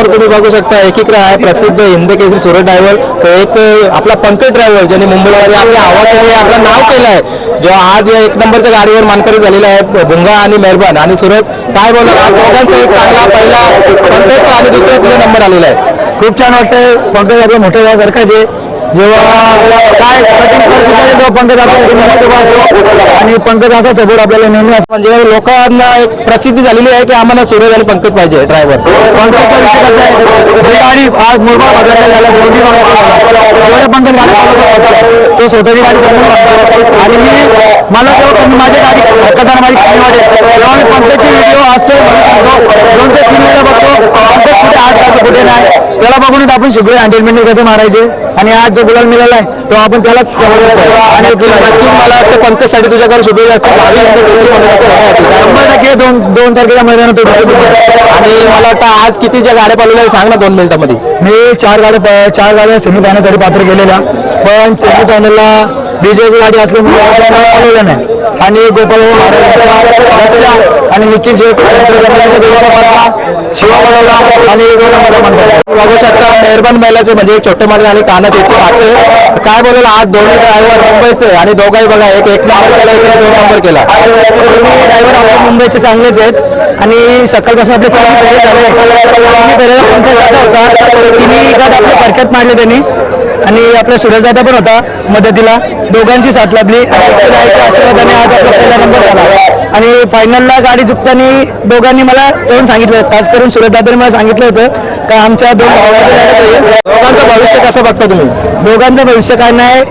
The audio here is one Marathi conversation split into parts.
समोर तुम्ही बघू शकता एकीकडे आहे प्रसिद्ध हिंद केसरी सुरत ड्रायव्हर तो एक आपला पंकज ड्रायव्हर ज्याने मुंबईमध्ये आपल्या आवाजाने आपलं नाव केलं आहे जो आज या एक नंबरच्या गाडीवर मानकरी झालेला आहे भुंगा आणि मेहरबान आणि सुरत. काय बोलणार? दोघांचा एक चांगला पहिला पंकजचा आणि दुसरा तुझा नंबर आलेला आहे. खूप छान वाटतंय. पंकज आपल्या मोठ्या भावासारखाचे जेव्हा काय कठीण परिस्थिती तेव्हा पंकज आपल्यासाठी आणि पंकज असा सपोर्ट आपल्याला नेहमी असतो. म्हणजे लोकांना एक प्रसिद्धी झालेली आहे की आम्हाला सूरज आणि पंकज पाहिजे ड्रायव्हर पंकजचा विषय कसा आहे? जी गाडी आज मुरबाड बदलला झाला दोन्ही जेवढे पंकज गाडी चालवतो तो स्वतःची गाडी समजून लागतो. आणि मी मला जेव्हा कमी माझी गाडी हरकताना माझी कमी वाटेल. तेव्हा मी पंकजचे व्हिडिओ असतो म्हणून सांगतो दोन ते तीन वेळा बघतो. पंकज कुठे नाही त्याला बघूनच आपण शिकूया. हँडलमेंट कसं मारायचे? आणि आज जो गुलाल मिळाला आहे तो आपण त्याला आणि नक्कीच मला वाटतं पंकजसाठी तुझ्याकडे शुभेच्छा असतील शंभर टक्के दोन दोन तारखेच्या मैदानात तो आणि मला वाटतं आज किती ज्या गाड्या पालवल्या आहेत सांग ना दोन मिनिटांमध्ये. मी चार गाड्या चार गाड्या सेमी फायनलसाठी पात्र केलेल्या. पण सेमी फायनलला विजयाची गाडी असल्यामुळे नाही. आणि गोपाल महाराजांचा आणि निखिल शेख यांचा देवाचा पात्रा शिवा पळवला आणि. बघू शकता मेहरबान महिलाचे म्हणजे छोटे मार्ग आणि काना शेटचे मागचे. काय बोलेल आज दोन्ही ड्रायव्हर मुंबईचे आणि दोघाही बघा एक एक नंबर केला एक दोन नंबर केला. दोन्ही ड्रायव्हर आपले मुंबईचे चांगलेच आहेत. आणि सकाळपासून आपले पाणी पेरे झाले? पाणी पेरेला पंकज दादा होता तिन्ही गट आपले परक्यात मारले त्यांनी. आणि आपला सुरेश पण होता मदतीला. दोघांची साथ लाभली. आणि आशीर्वादाने आज आपला पहिला नंबर झाला. आणि फायनलला गाडी चुकताना दोघांनी मला येऊन सांगितलं. खास करून सुरेश मला सांगितलं होतं का आमच्या दोन भावामध्ये दोघांचं भविष्य कसं बघता तुम्ही? दोघांचं भविष्य काय नाही.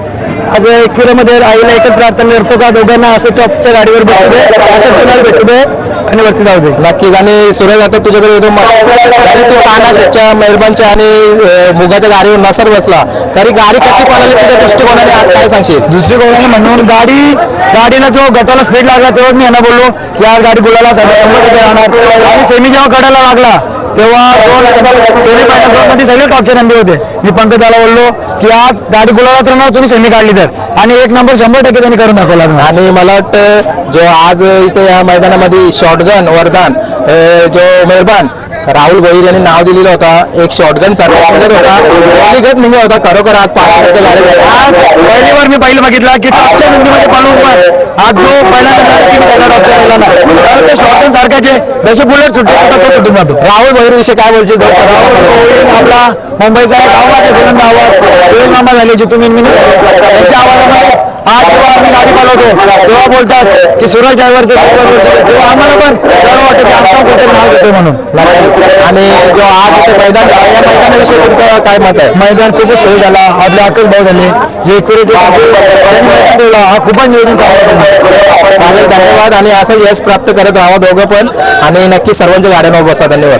आज एकविरामध्ये आईला एकच प्रार्थना करतो का? दोघांना असं टॉपच्या गाडीवर बसू दे असं कुणाला भेटू दे आणि वरती जाऊ दे. नक्कीच आणि सूरज आता तुझ्याकडे येतो जरी तू काना शेटच्या मेहरबानच्या आणि मुगाच्या गाडीवर नसर बसला. तरी गाडी कशी पळाली तुझ्या दृष्टिकोनाने? आज काय सांगशील? दुसरी गोष्ट म्हणून गाडी गाडीला जो गटाला स्पीड लागला तेव्हाच मी यांना बोललो की आज गाडी गुलाला शंभर टक्के राहणार. आणि सेमी जेव्हा गडाला लागला तेव्हा दोन सेमी फायनल दोन मध्ये सगळे टॉपचे नंदी होते. मी पंकजाला बोललो की आज गाडी गुलालात राहणार तुम्ही सेमी काढली. तर आणि एक नंबर शंभर टक्के त्यांनी करून दाखवला आज मला. आणि मला वाटतं जो आज इथे या मैदानामध्ये शॉटगन वरदान जो मेहरबान राहुल गोहिर यांनी नाव दिलेलं होता. एक शॉटगन सारखा निघत होता. गट निघत होता. खरोखर आज पाच टक्के गाडी पहिली बार मी पहिलं बघितला की टॉपच्या पालू पण आज जो पहिल्यांदा गाडी किती झाला टॉपच्या पहिल्यांदा तर ते शॉटन सारख्याचे जसे बुलेट सुटते तसा तो सुटून जातो. राहुल गोहिर विषयी काय बोलशील? शब्द? आपला मुंबईचा एक आवाज आहे बुलंद आवाज. सुरेश मामा झाले मिनमिन. त्यांच्या आवाजामध्ये आज जेव्हा आम्ही गाडी पालवतो तेव्हा बोलतात की सुरेश ड्रायव्हरचे तेव्हा आम्हाला पण गर्व वाटतं की आमचा कुठे नाव म्हणून. आणि जो आज इथे मैदान झालं या मैदानाविषयी तुमचं काय मत आहे? मैदान खूपच सोयी झाला आपले आकाश भाऊ झाले जे त्यांनी मैदान ठेवला हा खूपच नियोजन चांगलं. चालेल धन्यवाद आणि असं यश प्राप्त करत राहा दोघं पण. आणि नक्की सर्वांच्या गाड्यांवर बसा धन्यवाद.